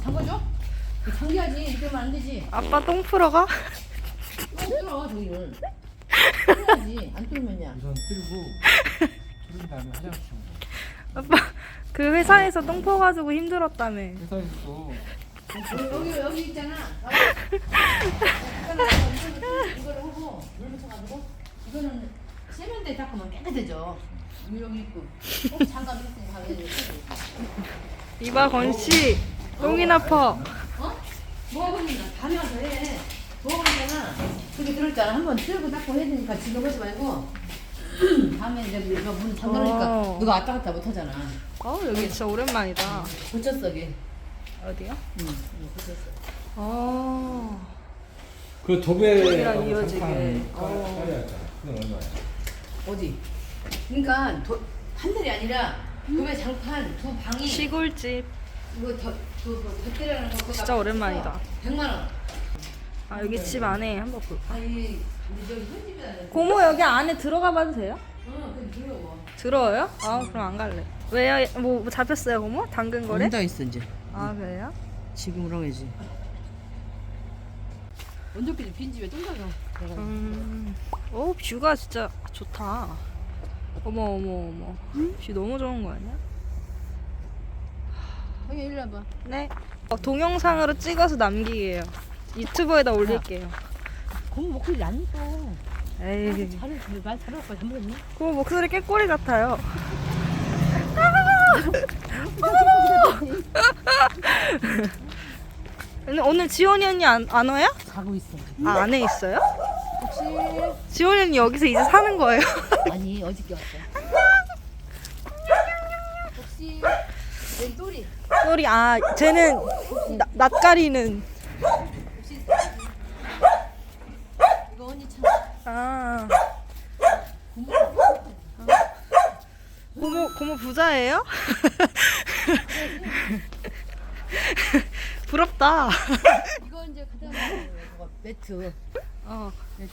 잠궈줘? 잠겨야지. 이렇게 하면 안 되지. 아빠 똥 풀어 가? 똥 뚫어 저기를 뚫어야지. 안 뚫으면야. 우선 뜨고 뚫은 다음에 화장실 좀 아빠 그 회사에서 똥 퍼가지고 힘들었다며. 회사에서도 여기 여기 있잖아. 이거를 하고 물 묻혀가지고 이거는 세면대 닦으면 깨끗해져. 여기 있고. 꼭 장갑 있으니 가게 이봐 건 씨 똥이나 퍼. 어? 밤에 와서 해. 뭐하고 있잖아. 그게 들었잖아. 한번 들고 닦고 해야 되니까 지금 하지 말고 밤에 이제 이거 문 잠그니까 어. 누가 왔다 갔다 못 하잖아. 어 여기 진짜 오랜만이다. 고쳤어, 이게. 어디요? 응, 응, 고쳤어. 어. 그 도배 도배랑 이어지게. 어. 깔아야죠. 그건 얼마야? 어디? 그러니까 도, 한 달이 아니라 도배 장판 두 방이 시골집. 이거 더, 덧대라는 거. 그거 진짜 다 오랜만이다. 100만 원. 아 여기 집 안에 한번 볼까? 아니, 근데 저기 현집이다. 고모 여기 안에 들어가 봐도 돼요? 어, 근데 더러워. 들어요? 아 그럼 안 갈래. 왜요? 뭐, 뭐 잡혔어요 고모? 당근 거래? 온다 있어, 이제. 아 그래요? 지금 오라야지. 원조끼리 빈 집에 똥가가. 음. 오 뷰가 진짜 좋다. 어머 어머 어머. 뷰 너무 좋은 거 아니야? 형이 일로 와봐. 네. 어, 동영상으로 찍어서 남기게요. 유튜브에다 올릴게요. 고모 목소리 안 이뻐. 에이. 잘해, 말 잘할 거야. 잘못했니? 그 목소리 깨꼬리 같아요. 근데 오늘 지원이 언니 안, 안 와요? 가고 있어. 아 안에 있어요? 혹시? 지원이 언니 여기서 이제 사는 거예요? 아니, 어저께 왔어. 혹시? 또리. 소리 아 쟤는 나, 낯가리는? 이거 언니 참. 아 고모 고모 부자예요? 부럽다. 이거 이제 그다음에 매트. 어. 매트.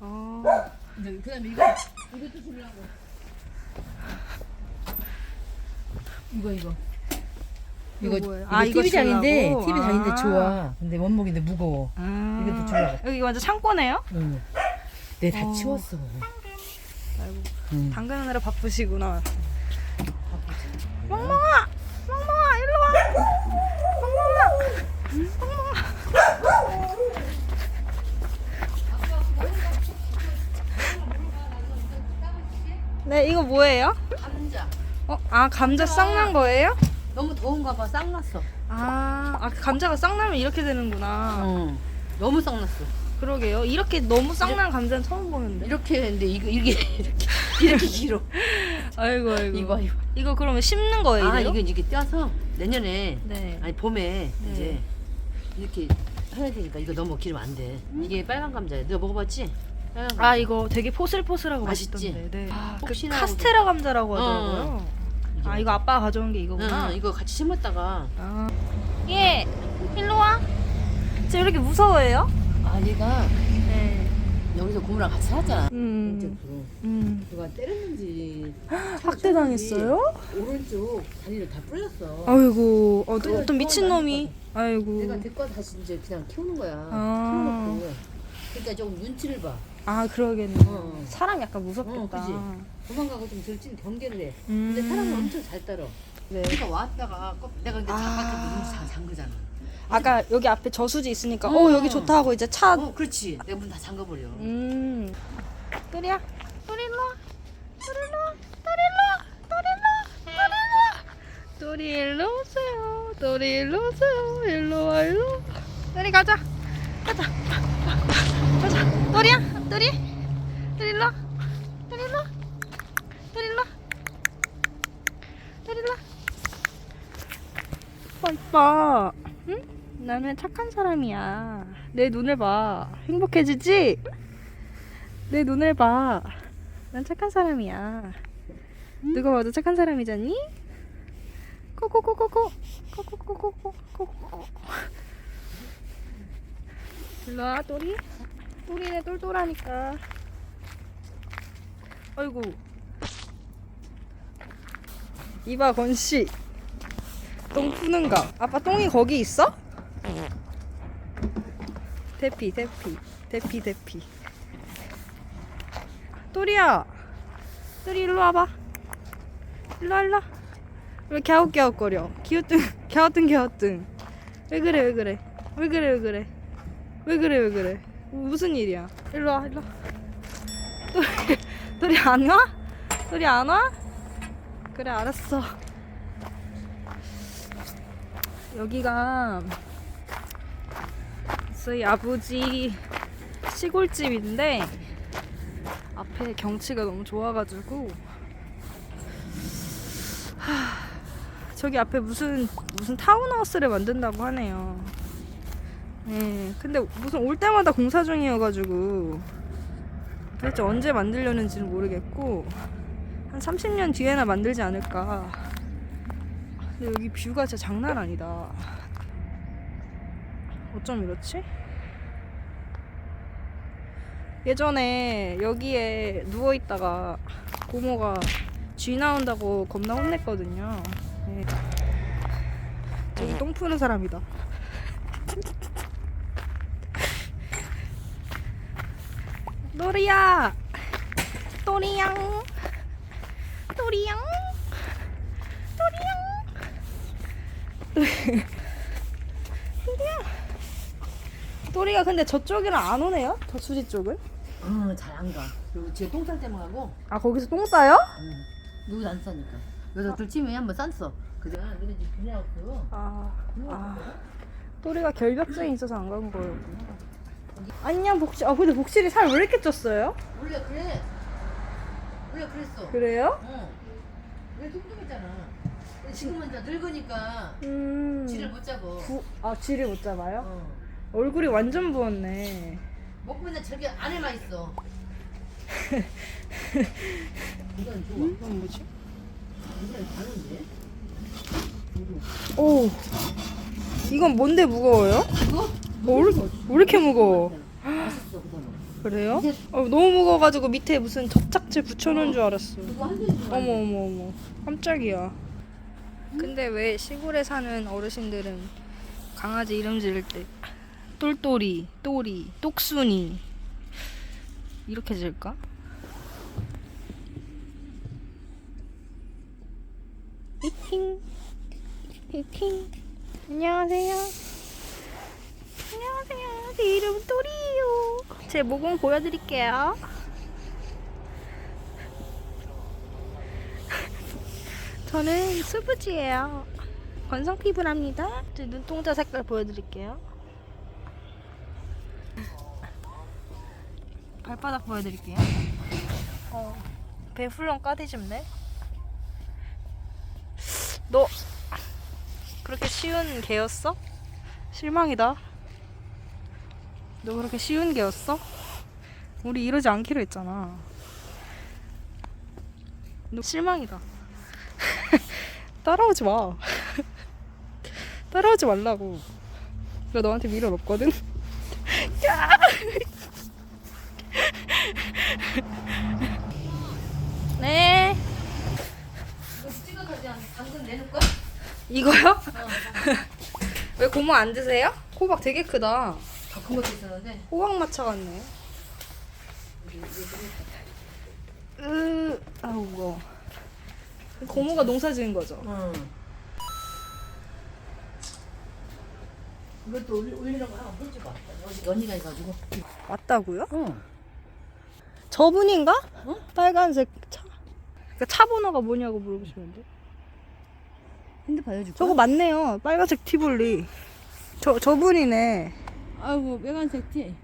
어. 그다음에 이거 이것도 주려고. 이거 이거. 이거 이거 뭐예요? 이거 아, 이거 TV장인데 주려고? TV장인데 아. 좋아. 근데 원목인데 무거워. 아. 이것도 주려고. 여기 완전 창고네요? 응. 내가 다 어. 치웠어. 아이고. 응. 당근하느라 바쁘시구나. 멍멍아! 멍멍아, 일로 와! 멍멍아! 네, 이거 뭐예요? 어, 아, 감자 쌍난 거예요? 너무 더운가 봐. 쌍났어. 아, 아 감자가 쌍나면 이렇게 되는구나. 응. 너무 쌍났어. 그러게요. 이렇게 너무 쌍난 감자는 처음 보는데. 이렇게 했는데 이거 이게 이렇게 이렇게 길어. 아이고, 아이고. 이거 이거. 이거 그러면 심는 거예요? 아 이대로? 이게 이게 떼어서 내년에 네. 아니 봄에 네. 이제 이렇게 해야 되니까 이거 너무 기르면 안 돼. 이게 빨간 감자야. 너 먹어봤지? 빨간 감자. 아 이거 되게 포슬포슬하고 맛있지? 맛있던데. 네. 아, 그 혹시나 카스테라 감자라고 어. 하더라고요. 이게 아 이거 아빠가 가져온 게 응, 이거구나. 응, 이거 같이 심었다가 아. 예, 일로 와. 지금 이렇게 무서워해요? 아 얘가 네. 여기서 고무랑 같이 살았잖아. 음. 왼쪽으로. 음. 누가 때렸는지 학대 당했어요? 오른쪽 다리를 다 뿌렸어. 아이고, 어, 그래, 어떤 미친 놈이. 아이고. 내가 데리고 다시 이제 그냥 키우는 거야. 아. 키워놓고. 그러니까 조금 눈치를 봐. 아 그러겠네. 어. 사람 약간 무섭겠다. 어, 그지? 도망가고 좀 들진 경계를 해. 음. 근데 사람은 엄청 잘 따라. 네. 그러니까 왔다가 꼭 내가 이제 아. 잡았는데 눈치 잘 잠그잖아. 아까 여기 앞에 저수지 있으니까 어. 어 여기 좋다 하고 이제 차. 어, 그렇지. 내가 문 다 잠가버려. 음. 또리야. 또리 일로 와. 또리 일로 와. 또리 일로 와. 또리 일로 와. 또리 일로 와. 또리 일로 오세요. 또리 일로 오세요. 일로 와 일로. 와. 또리 가자. 가자. 가자. 또리야. 또리. 또리 일로 와. 또리 일로 와. 또리 일로 와. 또리 일로 와. 어, 이뻐. 응? 나는 착한 사람이야. 내 눈을 봐. 행복해지지? 내 눈을 봐. 난 착한 사람이야. 누가 봐도 착한 사람이잖니? 코코 코코코. 코코 코코코. 일로 와, 또리. 또리네 똘똘하니까. 아이고. 이봐, 건씨. 똥 푸는 거. 아빠 똥이 거기 있어? 대피 대피 대피 대피. 또리야. 또리 일로 와봐. 일로 와, 일로. 와. 왜 갸웃갸웃거려? 기웃등 갸웃등 갸웃등. 왜 그래 왜 그래 왜 그래 왜 그래 왜 그래 왜 그래 무슨 일이야? 일로 와 일로. 와. 또리 또리 안 와? 또리 안 와? 그래 알았어. 여기가 저희 아버지 시골집인데 앞에 경치가 너무 좋아가지고 하, 저기 앞에 무슨 무슨 타운하우스를 만든다고 하네요. 예, 근데 무슨 올 때마다 공사 중이어가지고 도대체 언제 만들려는지는 모르겠고 한 30년 뒤에나 만들지 않을까. 근데 여기 뷰가 진짜 장난 아니다. 어쩜 이렇지? 예전에 여기에 누워 있다가 고모가 쥐 나온다고 겁나 혼냈거든요. 네. 저기 똥 푸는 사람이다. 노리야, 또리양, 또리양. 또리야. 또리가 근데 저쪽이랑 안 오네요? 저 수지 쪽은? 어, 잘안 가. 그리고 지금 똥쌀 때만 가고, 아 거기서 똥 싸요? 누구 안 싸니까. 그래서 들침에 한번 쌌어. 그래, 근데 지금 그냥 없어. 아, 아. 또리가 결벽증이 있어서 안 간 거였구나. 안녕 복실. 아 근데 복실이 살 왜 이렇게 쪘어요? 원래 그래. 원래 그랬어. 그래요? 어. 원래 뚱뚱했잖아. 근데 지금은 이제 늙으니까 음. 쥐를 못. 부, 아 쥐를 못 잡아요? 어. 얼굴이 완전 부었네. 먹고 맨날 저렇게 안에만 있어. 이건 좋아. 이건 뭐지? 이건 다른데? 오. 이건 뭔데 무거워요? 이거? 뭐, 왜, 이렇게- 왜 이렇게 무거워? 맛있어, 그거는. 그래요? 어, 너무 무거워가지고 밑에 무슨 접착제 붙여놓은 줄 알았어. 그거 한 개씩 어머 어머 어머 깜짝이야 근데 왜 시골에 사는 어르신들은 강아지 이름 지을 때 똘똘이, 또리, 똑순이 이렇게 지을까? 이팅 이팅 안녕하세요 안녕하세요 제 이름은 또리예요 제 모공 보여드릴게요 저는 수부지예요. 건성 피부랍니다. 제 눈동자 색깔 보여드릴게요. 발바닥 보여드릴게요. 어, 배 훌렁 까디집네. 너 그렇게 쉬운 개였어? 실망이다. 너 그렇게 쉬운 개였어? 우리 이러지 않기로 했잖아. 너 실망이다. 따라오지 마. 따라오지 말라고. 나 너한테 미련 없거든. 야! 네. 이거 찍어가지고 당근 내놓을 거야? 이거요? 왜 고모 안 드세요? 호박 되게 크다. 더 큰 것도 있었는데. 호박 마차 같네. 으, 아우 무거워. 고모가 농사 지은 거죠? 응. 이것도 올리, 올리는 거 하나 해줘봐. 여기 언니가 해가지고. 맞다고요? 응. 저분인가? 응? 빨간색 차. 그러니까 차 번호가 뭐냐고 물어보시면 돼. 핸드폰 해줄까? 저거 맞네요. 빨간색 티볼리. 저 저분이네. 아이고 빨간색 티.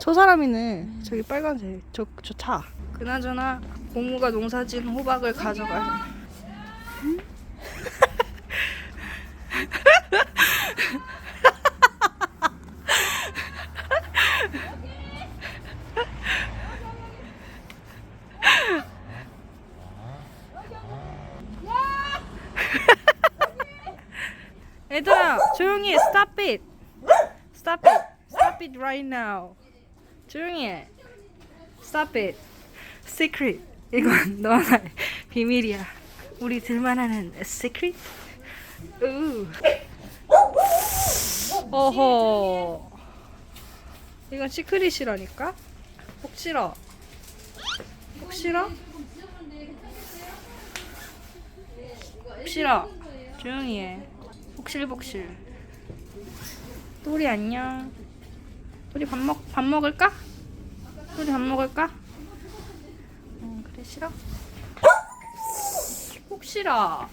저 사람이네. 저기 빨간색. 저 저 차. 그나저나 고모가 농사진 호박을 가져가. 얘들아 조용히 해. Stop it. Stop it. Stop it right now. 조용히 해. Stop it. Secret. 이건 너와 나의 비밀이야. 우리 둘만 아는 secret. 우. 어허. 이건 시크릿이라니까? 혹시라. 혹시라? 혹시라. 조용히 해. 복실복실. 또리 안녕. 우리 밥 먹, 밥 먹을까? 우리 밥 먹을까? 응, 그래, 싫어? 혹시라.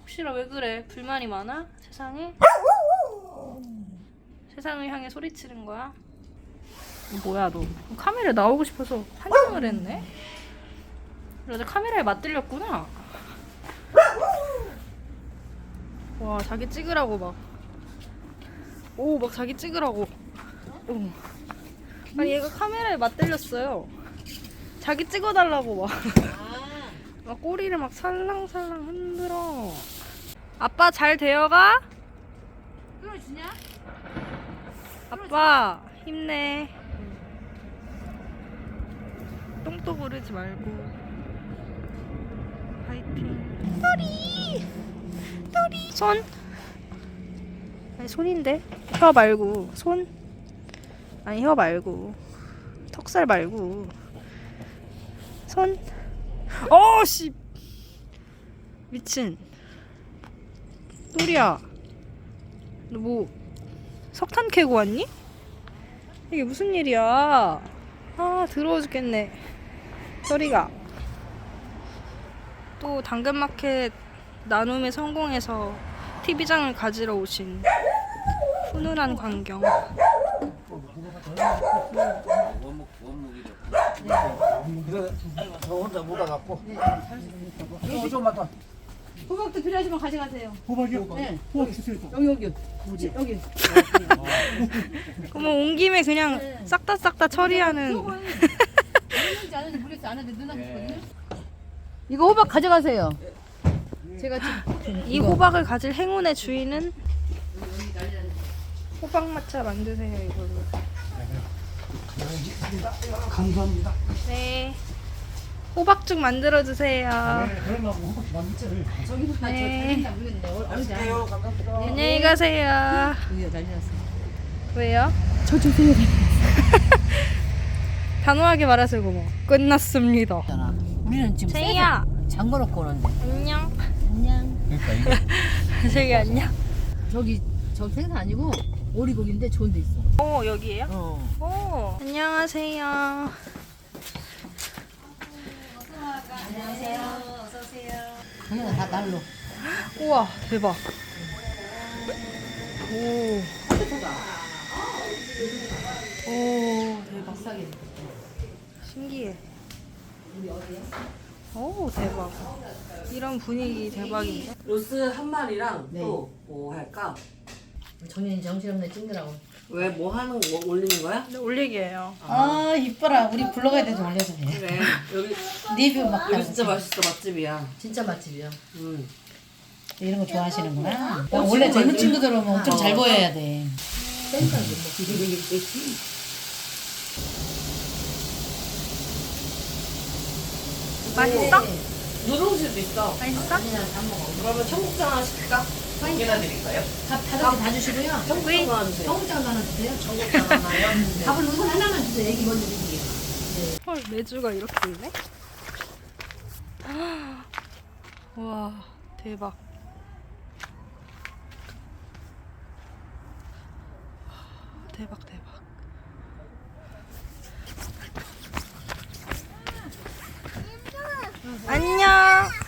혹시라 왜 그래? 불만이 많아? 세상에? 세상을 향해 소리치는 거야? 뭐야 너 카메라에 나오고 싶어서 환장을 했네? 그러다 카메라에 맞들렸구나 와 자기 찍으라고 막 오 막 자기 찍으라고 오. 아니 얘가 카메라에 맞들렸어요 자기 찍어달라고 막 막 꼬리를 막 살랑살랑 흔들어. 아빠 잘 되어가? 끊어주냐? 아빠 힘내. 똥도 부르지 말고. 파이팅. 또리! 또리! 손! 아니 손인데? 혀 말고 손? 아니 혀 말고 턱살 말고 손? 어씨 미친 또리야 너 뭐 석탄 캐고 왔니? 이게 무슨 일이야? 아 더러워 죽겠네. 소리가 또 당근마켓 나눔에 성공해서 TV장을 가지러 오신 훈훈한 광경. 그래 저 혼자 못 와갖고 어, 좀만 더 호박도 필요하시면 가져가세요. 호박이요? 네. 호박 주세요 여기 여기. 여기. 그러면 온 김에 그냥 네. 싹다 싹 다 처리하는. 안 모르겠어. 안 누나 했거든요. 이거 호박 가져가세요. 제가 지금 이 호박을 가질 행운의 주인은 호박 마차 만드세요 이걸로. 감사합니다 네. 호박죽 만들어 주세요. 네 저기 아, 네. 안녕하세요 감사합니다 안녕히 가세요. 난리 났어. 왜요? 저 주세요. 단호하게 말하세요, 고모. 끝났습니다. 잖아. 우리는 지금 제이야, 잠궈 놓고 오는데. 안녕. 안녕. 그러니까 이게 제이 안녕. 저기 저 생선 아니고 오리고기인데 좋은 데 있어. 오, 여기에요? 어. 오, 안녕하세요. 그냥 다 날로. 우와, 대박. 오. 오, 대박. 비싸게. 신기해. 오, 대박. 이런 분위기 대박인데? 로스 한 마리랑 네. 또뭐 할까? 정연이 정신없네 찍느라고. 왜 뭐 하는 거 올리는 거야? 네, 올리기예요. 아 이뻐라. 우리 불러가야 돼서 올려서 해. 그래 여기 리뷰 막 여기 하고. 진짜 맛있어 맛집이야. 진짜 맛집이야. 음. 이런 거 좋아하시는구나. 어, 원래 친구가 젊은 친구들 오면 엄청 잘 어. 보여야 돼. 맛있어? 누룽지도 있어. 맛있어? 그러면 청국장 하나 시킬까? 몇개나 드릴까요? 밥 다섯 개 다 주시고요. 청국장 하나 주세요. 청국장 하나 주세요. 청국장 하나요? 밥을 우선 하나만 주세요. 애기 먼저 드릴게요. 헐, 매주가 이렇게 있네? 와, 대박. 대박, 대박. 안녕!